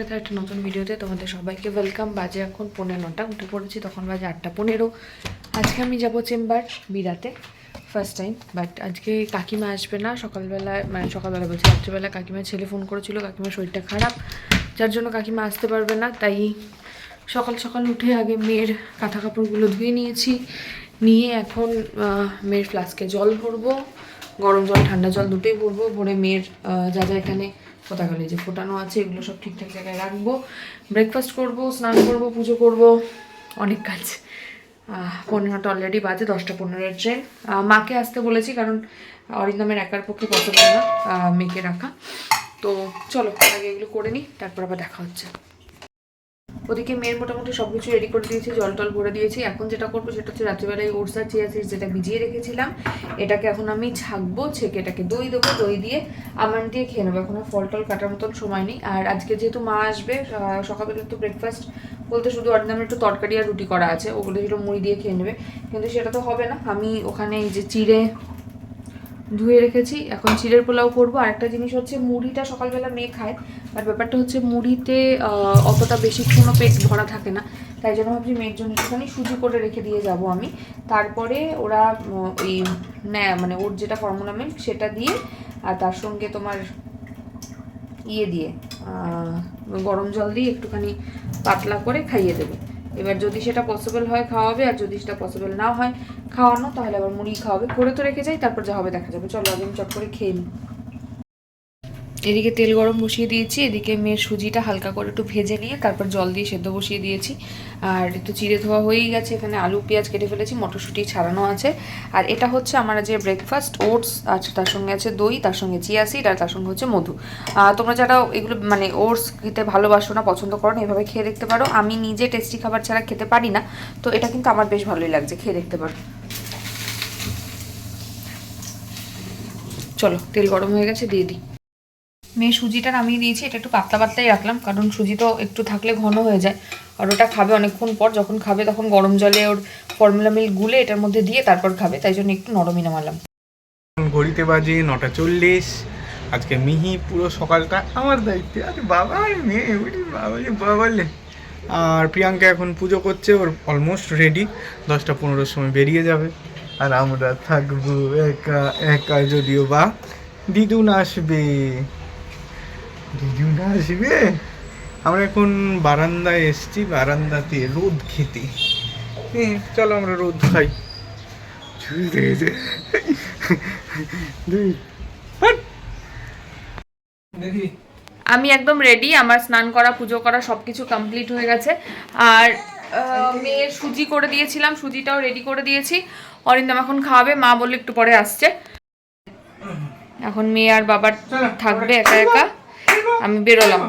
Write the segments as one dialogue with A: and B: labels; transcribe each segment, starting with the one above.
A: সাথে একটা নতুন ভিডিওতে তোমাদের সবাইকে ওয়েলকাম বাজে এখন পনেরো নটা, উঠে পড়েছি, তখন বাজে আটটা পনেরো। আজকে আমি যাব চেম্বার, বিরাতে ফার্স্ট টাইম বাট আজকে কাকিমা আসবে না, সকালবেলায় মানে সকালবেলা বলছি, রাত্রিবেলা কাকিমার ছেলে ফোন করেছিল, কাকিমার শরীরটা খারাপ। যার জন্য কাকিমা আসতে পারবে না, তাই সকাল সকাল উঠে আগে মেয়ের কাঁথা কাপড়গুলো ধুয়ে নিয়েছি। নিয়ে এখন মেয়ের ফ্লাস্কে জল ভরবো। গরম জল, ঠান্ডা জল দুটোই ভরবো, ভরে মেয়ের যা যা এখানে পতাকালে যে ফোটানো আছে, এগুলো সব ঠিকঠাক জায়গায় রাখব। ব্রেকফাস্ট করব, স্নান করব, পুজো করব, অনেক কাজ। পনেরোটা অলরেডি বাজে, দশটা পনেরোর ট্রেন। মাকে আসতে বলেছি কারণ অরিন্দমের একার পক্ষে পসিবল না মেয়েকে রাখা। তো চলো, আগে এগুলো করে নিই, তারপর আবার দেখা হচ্ছে। ওদিকে মেয়ের মোটামুটি সব কিছু রেডি করে দিয়েছি, জল টল ভরে দিয়েছি। এখন যেটা করব সেটা হচ্ছে রাত্রিবেলায় আর চিয়া সিডস যেটা ভিজিয়ে রেখেছিলাম, এটাকে এখন আমি ছাকবো, ছেঁকে এটাকে দই দেবো, দই দিয়ে আমার দিয়ে খেয়ে নেব। এখন ফল টল কাটার মতন সময় নেই। আর আজকে যেহেতু মা আসবে সকালবেলা তো ব্রেকফাস্ট বলতে শুধু অর্ডিনামের একটু তরকারি আর রুটি করা আছে। ওগুলো যেগুলো মুড়ি দিয়ে খেয়ে নেবে। কিন্তু সেটা তো হবে না। আমি ওখানে এই যে চিড়ে ধুয়ে রেখেছি। এখন চিড়ের পোলাও করব। আর একটা জিনিস হচ্ছে মুড়িটা সকালবেলা মেয়ে খায়। আর ব্যাপারটা হচ্ছে মুড়িতে অতটা বেশিক্ষণও পেট ভরা থাকে না। তাই জন্য ভাবছি মেয়ের জন্য একটুখানি সুজি করে রেখে দিয়ে যাব আমি। তারপরে ওরা ওই নেয় মানে ওর যেটা ফর্মুলা মিল্ক সেটা দিয়ে, আর তার সঙ্গে তোমার ইয়ে দিয়ে গরম জল দিয়ে একটুখানি পাতলা করে খাইয়ে দেবে। এবার যদি সেটা পসিবল হয় খাওয়াবে, আর যদি সেটা পসিবল না হয় খাওয়ানো, তাহলে আবার মুড়ি খাওয়াবে। করে তো রেখে যাই, তারপর যা হবে দেখা যাবে। চলো আগে আমি চট করে খেয়ে নিই। এদিকে তেল গরম বসিয়ে দিয়েছি, এদিকে মেয়ের সুজিটা হালকা করে একটু ভেজে নিয়ে তারপর জল দিয়ে সেদ্ধ বসিয়ে দিয়েছি। আর একটু চিড়ে ধোয়া হয়েই গেছে, এখানে আলু, পেঁয়াজ কেটে ফেলেছি, মটরশুঁটি ছাড়ানো আছে। আর এটা হচ্ছে আমার যে ব্রেকফাস্ট ওটস আছে তার সঙ্গে আছে দই, তার সঙ্গে চিয়া সিড আর তার সঙ্গে হচ্ছে মধু। তোমরা যারা এগুলো মানে ওটস খেতে ভালোবাসো না, পছন্দ করো না, এভাবে খেয়ে দেখতে পারো। আমি নিজে টেস্টি খাবার ছাড়া খেতে পারি না, তো এটা কিন্তু আমার বেশ ভালোই লাগছে, খেয়ে দেখতে পারো। চলো, তেল গরম হয়ে গেছে, দিয়ে দিই। মেয়ে সুজিটা নামিয়ে দিয়েছি, এটা একটু পাতলা পাতলাই রাখলাম, কারণ সুজি তো একটু থাকলে ঘন হয়ে যায়। আর ওটা খাবে অনেকক্ষণ পর, যখন খাবে তখন গরম জলে ওর ফর্মুলা মিল্ক গুলে এটার মধ্যে দিয়ে তারপর খাবে, তাই জন্য একটু নরমই নামালাম।
B: ঘড়িতে বাজে নটা চল্লিশ, আজকে মিহি পুরো সকালটা আমার দায়িত্বে। আরে বাবা মেয়ে বাবা রে বাবা লে। আর প্রিয়াঙ্কা এখন পুজো করছে, ওর অলমোস্ট রেডি দশটা পনেরোর সময় বেরিয়ে যাবে। আর আমরা থাকব একা একা যদিও বা দিদুন আসবে। আসবে আমরা এখন বারান্দায় এসছি বারান্দাতে রোদ খেতে। হ্যাঁ চলো আমরা রোদ খাই। দেখি।
A: আমি একদম রেডি আমার স্নান করা পুজো করা সব কিছু কমপ্লিট হয়ে গেছে। আর মেয়ের সুজি করে দিয়েছিলাম সুজিটাও রেডি করে দিয়েছি। অরিন্দম এখন খাওয়াবে মা বললে একটু পরে আসছে। এখন মেয়ে আর বাবার থাকবে একা একা। আমি বেরোলাম।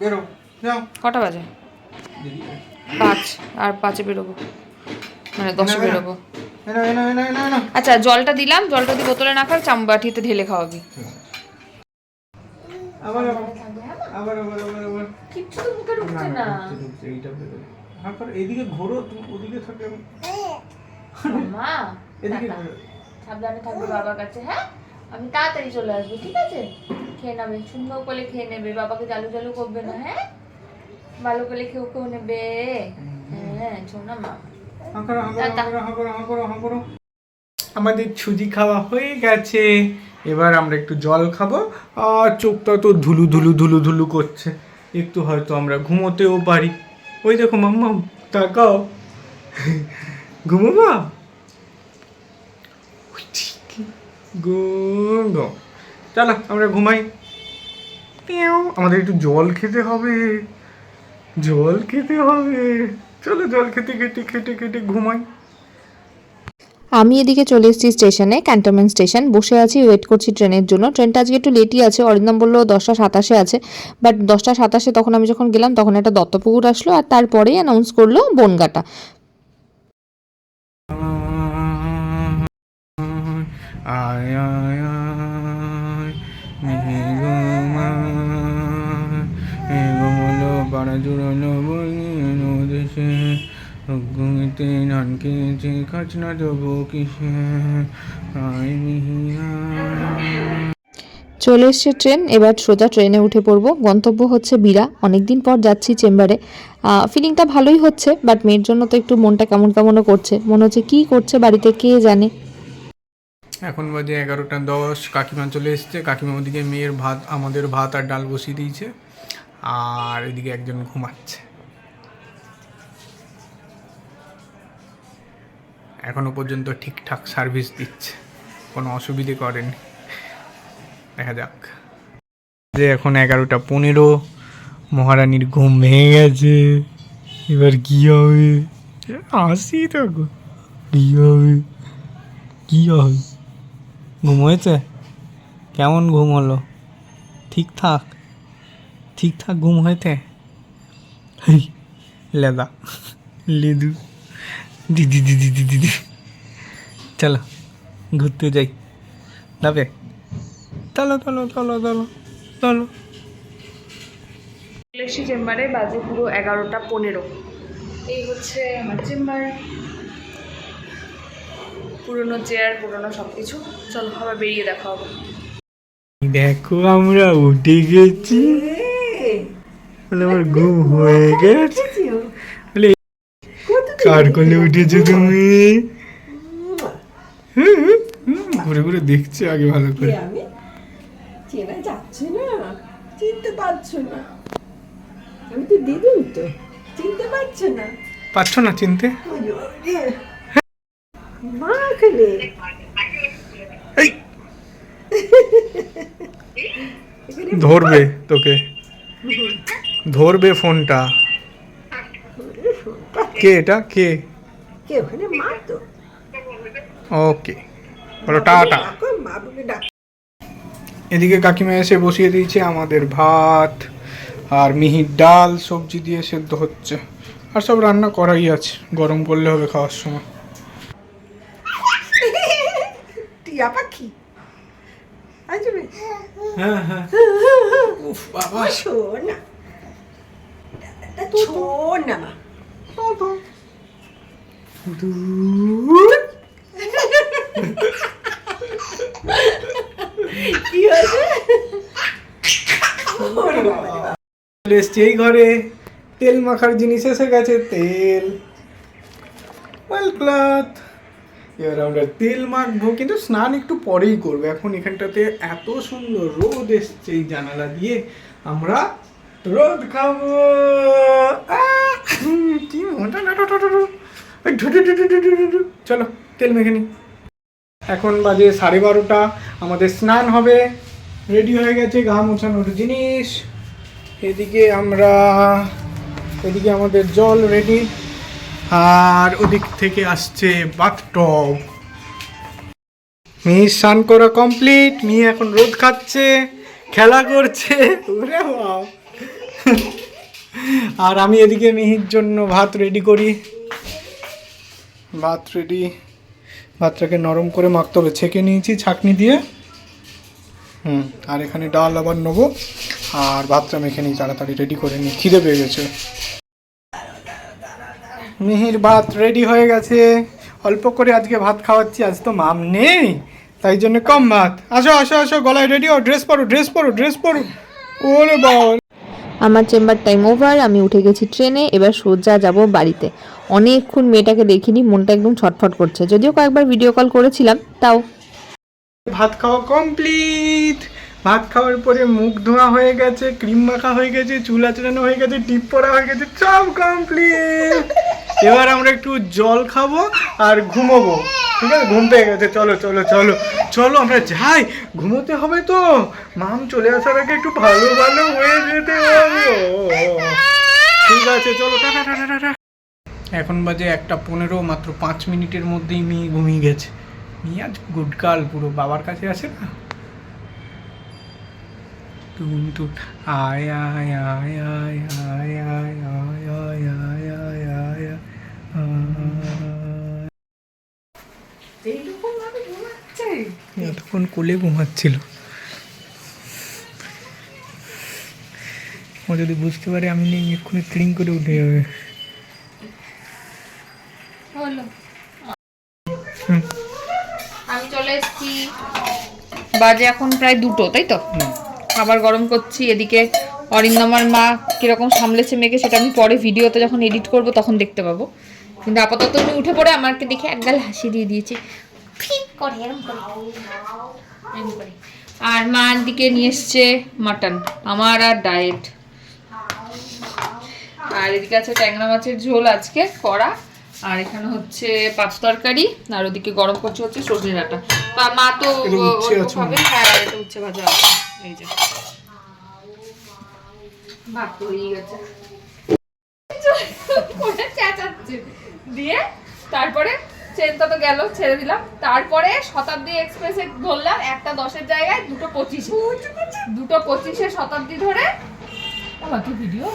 B: বেরো যাও।
A: কটা বাজে? পাঁচ আর পাঁচে বেরোবো। মানে দশে বেরোবো। আচ্ছা জলটা দিলাম জলটা দিয়ে বোতলে না খাও চামবাটিতে ঢেলে খাওয়াবি।
B: আবার আবার আবার আবার আবার আবার।
A: কিচ্ছু তো মুখে ঢুকছে না
B: ঢুকছে, ঢুকছে, এইটা হ্যাঁ কর এদিকে ঘোরো তুমি ওদিকে থাকে।
A: মা
B: এদিকে
A: সাবধানে থাকবে বাবার কাছে হ্যাঁ? আমি তাড়াতাড়ি চলে আসব ঠিক আছে? খেয়ে নেবে সুন্দর করে খেয়ে নেবে বাবাকে জালু জালু করবে না হ্যাঁ? ভালো করে খেয়েও খেয়েও নেবে। হ্যাঁ শোনা মা।
B: আমাদের ছুজি খাওয়া হয়ে গেছে। এবার আমরা একটু জল খাব। আর চোখটা তো ধুলু ধুলু ধুলু ধুলু করছে। একটু হয়তো আমরা ঘুমোতেও পারি। ওই দেখো মাম্মা তাকাও। ঘুমোবা? চলো, আমরা ঘুমাই। আমাদের একটু জল খেতে হবে। জল খেতে হবে। চলো, জল খেতে খেতে খেতে খেতে ঘুমাই।
C: আমি এদিকে চলে এসেছি স্টেশনে, ক্যান্টনমেন্ট স্টেশন। বসে আছি ওয়েট করছি ট্রেনের জন্য। ট্রেনটা আজকে একটু লেটই আছে, অরিন্দম বলল দশটা সাতাশে আছে। বাট দশটা সাতাশে তখন আমি যখন গেলাম, তখন একটা দত্তপুকুর আসলো আর তারপরেই অ্যানাউন্স করল বনগাটা।
B: আয় আয় আয় পাড়া জুড়ানো বইনো দেশে ঘুমিতে নান দেবো কিসে, আয় মিহি আয়।
C: চলে এসছে ট্রেন, এবার সোজা ট্রেনে উঠে পড়ব। গন্তব্য হচ্ছে বিরা অনেকদিন পর যাচ্ছি চেম্বারে। ফিলিংটা ভালোই হচ্ছে বাট মেয়ের জন্য তো একটু মনটা কেমন কেমনও করছে। মনে হচ্ছে কী করছে বাড়িতে, কে জানে?
B: এখন বাজে এগারোটা দশ, কাকিমা চলে এসছে। কাকিমা ওদিকে মেয়ের ভাত, আমাদের ভাত আর ডাল বসিয়ে দিয়েছে। আর এদিকে একজন ঘুমাচ্ছে। এখনও পর্যন্ত ঠিকঠাক সার্ভিস দিচ্ছে। কোনো অসুবিধে করেনি। দেখা যাক। যে এখন এগারোটা পনেরো, মহারানীর ঘুম ভেঙে গেছে। এবার কি হবে? আসি তো। কি হবে? কি হবে? ঘুম হয়েছে? কেমন ঘুম হলো? ঠিকঠাক ঠিকঠাক ঘুম হয়েছে? হেই, লেদা, লেদু। দিদি দিদি দিদি দিদি চলো, ঘুরতে যাই। যাবে চলো চলো চলো চলো চলো।
A: চেম্বারে বাজে পুরো এগারোটা পনেরো। এই হচ্ছে আমার চেম্বার। পুরনো চেয়ার পুরনো সব কিছু চলো আবার বেরিয়ে দেখা হবে।
B: দেখো আমরা উঠে গেছি। বলে আমার ঘুম হয়ে গেছে। বলে কার কোলে উঠেছো তুমি? হুম, হুম, ঘুরে ঘুরে দেখছে আগে ভালো করে।
D: আমি চেনা যাচ্ছে না চিনতে পারছ না। আমি তো দিদুন তো চিনতে পারছ না।
B: পাচ্ছ না চিনতে?
D: মা খেলে।
B: ধরবে তোকে। ধরবে ফোনটা। কে এটা? কে?
D: কে? ওখানে মা তো।
B: ওকে। বলো টাটা। এদিকে কাকিমা এসে বসিয়ে দিয়েছে আমাদের ভাত আর মিহির ডাল সবজি দিয়ে সেদ্ধ হচ্ছে। আর সব রান্না করাই আছে গরম করলে হবে খাওয়ার সময়।
D: টিয়া পাখি। আসবে
B: হ্যাঁ হ্যাঁ। উফ বাবা।
D: শোনা শোনা কি হয়েছে
B: এই ঘরে। তেল মাখার জিনিস এসে গেছে তেল। ওয়েল ক্লথ এবার আমরা তেল মাখবো, কিন্তু স্নান একটু পরেই করব। এখন এখানটাতে এত সুন্দর রোদ এসছে এই জানালা দিয়ে, আমরা রোদ খাব। কি। চলো, তেল মেখে নি। এখন বাজে সাড়ে বারোটা, আমাদের স্নান হবে। রেডি হয়ে গেছে গা মোছানোর জিনিস। এদিকে আমরা, এদিকে আমাদের জল রেডি আর ওদিক থেকে আসছে বাথটব। মিহি স্নান করা কমপ্লিট মিহি এখন রোদ খাচ্ছে, খেলা করছে। আর আমি এদিকে মিহির জন্য ভাত রেডি করি। ভাত রেডি ভাতটাকে নরম করে মাখতে হবে। ছেঁকে নিয়েছি ছাঁকনি দিয়ে। হুম, আর এখানে ডাল আবার নেব। আর ভাতটা মেখে নিই, তাড়াতাড়ি রেডি করে নিই। খিদে পেয়ে গেছে। মিহির ভাত রেডি হয়ে গেছে। অল্প করে আজকে ভাত খাওয়াচ্ছি আজ তো মাম নেই। তাই জন্য কম ভাত। আসো আসো আসো গলায় রেডি ও ড্রেস পরো ড্রেস পরো ড্রেস পরো। ওরে বাবা।
C: আমার চেম্বার টাইম ওভার আমি উঠে গেছি ট্রেনে এবার সোজা যাব বাড়িতে। অনেকক্ষণ মেয়েটাকে দেখিনি মনটা একদম ছটফট করছে। যদিও কয়েকবার ভিডিও কল করেছিলাম তাও।
B: ভাত খাওয়া কমপ্লিট ভাত খাওয়ার পরে মুখ ধোয়া হয়ে গেছে ক্রিম মাখা হয়ে গেছে চুল আচড়ানো হয়ে গেছে টিপ পরা হয়ে গেছে সব কমপ্লিট এবার আমরা একটু জল খাব আর ঘুমোবো, ঠিক আছে? ঘুম পেয়ে গেছে। চলো চলো চলো চলো, আমরা যাই। ঘুমোতে হবে তো। মাম চলে আসার আগে একটু ভালো ভালো হয়ে যেতে হবে। ঠিক আছে, চলো এখন বাজে একটা পনেরো, মাত্র পাঁচ মিনিটের মধ্যেই মেয়ে ঘুমিয়ে গেছে। মেয়ে আজ গুড গার্ল পুরো বাবার কাছে আছে না? আয় আয় আয় আয় আয় আয় আয় আয় আয় আয় আয় আয়
D: এইরকম ভাবে ঘুমাচ্ছে
B: এতক্ষণ কোলে ঘুমাচ্ছিল। ও যদি বুঝতে পারে আমি নেই এক্ষুনি ক্লিং করে উঠে যাবে।
A: আমি চলে এসেছি। বাজে এখন প্রায় দুটো তাই তো? আবার গরম করছি এদিকে অরিন্দমার মা কীরকম সামলেছে মেয়েকে সেটা আমি পরে ভিডিওতে যখন এডিট করব তখন দেখতে পাবো। কিন্তু আপাতত উঠে পড়ে আমাকে দেখে একগাল হাসি দিয়ে দিয়েছি। করে করে। করে। আর মার দিকে নিয়ে এসছে মাটন আমার আর ডায়েট। আর এদিকে আছে ট্যাংরা মাছের ঝোল আজকে করা আর এখানে হচ্ছে পাঁচ তরকারি আর ওদিকে গরম করছে হচ্ছে সর্ষে ডাটা। বা মা তো খাবে। হ্যাঁ। এটা উচ্ছে ভাজা আছে। এই যে। ভাত হয়ে গেছে। দিয়ে তারপরে ট্রেনটা তো গেল ছেড়ে দিলাম। তারপরে শতাব্দী এক্সপ্রেসে ধরলাম একটা দশের জায়গায় দুটো পঁচিশে। দুটো পঁচিশে শতাব্দী ধরে। আমার ভিডিও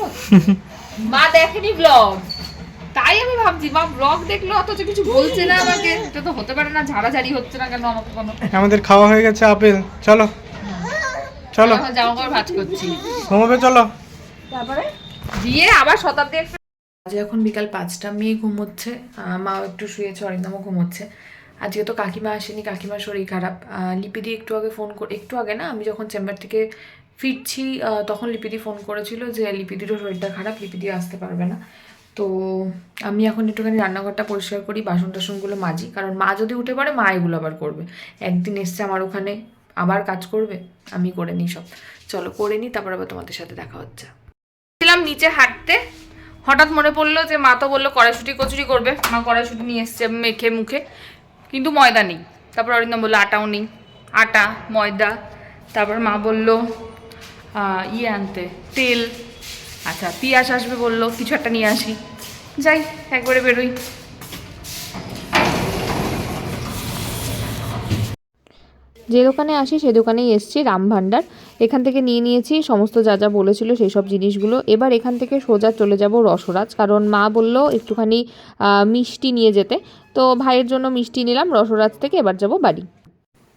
A: মা দেখেনি ব্লগ তাই আমি ভাবছি মা ব্লগ দেখল অথচ কিছু বলছে না আমাকে। এটা তো হতে পারে না ঝাড়াঝাড়ি হচ্ছে না কেন আমাকে কোনো?
B: আমাদের খাওয়া হয়ে গেছে আপেল। চলো। চলো।
A: জামা কাপড় ভাজ করছি।
B: ঘুমাবে চলো।
D: তারপরে
A: দিয়ে আবার শতাব্দী এক্সপ্রেস আজ এখন বিকাল পাঁচটা, মেয়ে ঘুমোচ্ছে মাও একটু শুয়েছে, অরিন্দমও ঘুমোচ্ছে। আজকে তো কাকিমা আসেনি, কাকিমার শরীর খারাপ। লিপিদি একটু আগে ফোন করে একটু আগে না, আমি যখন চেম্বার থেকে ফিরছি তখন লিপিদি ফোন করেছিল যে লিপিদিরও শরীরটা খারাপ লিপিদি আসতে পারবে না। তো আমি এখন একটুখানি রান্নাঘরটা পরিষ্কার করি বাসন টাসনগুলো মাজি। কারণ মা যদি উঠে পড়ে, মা এগুলো আবার করবে। একদিন এসছে আমার ওখানে, আবার কাজ করবে, আমি করে নিই সব। চলো, করে নিই, তারপর আবার তোমাদের সাথে দেখা হচ্ছে। ছিলাম নিচে হাঁটতে হঠাৎ মনে পড়ল যে মা তো বলল কড়াইশুটি কচুরি করবে। মা কড়াইশুটি নিয়ে এসছে মেখে মুখে। কিন্তু ময়দা নেই। তারপর অরিন্দম বলল, আটাও নেই। আটা, ময়দা। তারপর মা বলল ইয়ে আনতে, তেল। আচ্ছা পিঁয়াজ আসবে বলল, কিছু একটা নিয়ে আসি। যাই, একবারে বেরোই।
C: যে দোকানে আসি, সে দোকানেই এসছি রাম ভান্ডার এখান থেকে নিয়ে নিয়েছি সমস্ত যা যা বলেছিল সেই সব জিনিসগুলো। এবার এখান থেকে সোজা চলে যাব রসরাজ কারণ মা বলল একটুখানি মিষ্টি নিয়ে যেতে। তো ভাইয়ের জন্য মিষ্টি নিলাম রসরাজ থেকে এবার যাব বাড়ি।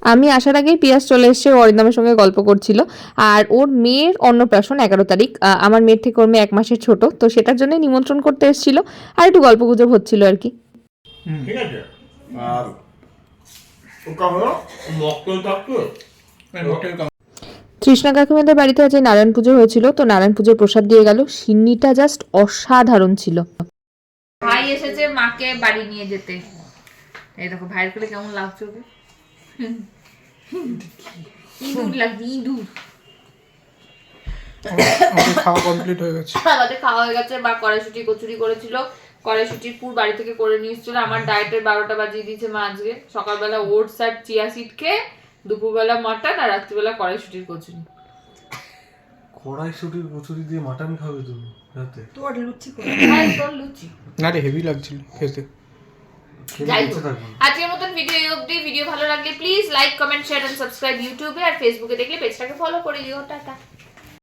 C: আমি আসার আগেই পিয়াস চলে এসছে অরিন্দমের সঙ্গে গল্প করছিল। আর ওর মেয়ের অন্নপ্রাশন এগারো তারিখ আমার মেয়ের থেকে ওর মেয়ে এক মাসের ছোট তো সেটার জন্য নিমন্ত্রণ করতে এসেছিল। আর একটু গল্প গুজব হচ্ছিল আর কি।
E: ঠিক আছে। আর ওটা হলো মক্কেল থাকতো
C: তৃষ্ণা কাকিমাদের বাড়িতে আজ নারায়ণ পুজো হয়েছিল তো নারায়ণ পুজোর প্রসাদ দিয়ে গেল। সিন্নিটা জাস্ট অসাধারণ ছিল।
A: ভাই এসেছে মাকে বাড়ি নিয়ে যেতে। এই দেখো ভাইয়ের করে কেমন লাগছে ওকে ইঁদুর লাগছে ইঁদুর।
B: খাওয়া কমপ্লিট হয়ে গেছে।
A: আমাদের খাওয়া হয়ে গেছে মা কড়াইশুটি কচুরি করেছিল। কড়াইশুটির পুর বাড়ি থেকে করে নিয়ে এসেছিল। আমার ডায়েটের বারোটা বাজিয়ে দিয়েছে মা আজকে। সকালবেলা ওটস আর চিয়া সিড খেয়ে দুপুরবেলা মাটন আর রাত্রিবেলা কড়াইশুটির কচুরি।
F: কড়াইশুটির কচুরি দিয়ে মাটন খাবে তুমি রাতে?
D: তোর লুচি করে
A: হ্যাঁ তোর লুচি।
B: না রে হেভি লাগছিল খেতে।
A: যাই হোক। আজকের মতন ভিডিও এই অবধি। ভিডিও ভালো লাগলে please like comment share and subscribe ইউটিউবে আর ফেসবুকে দেখলে পেজটাকে ফলো করে দিও। টাটা।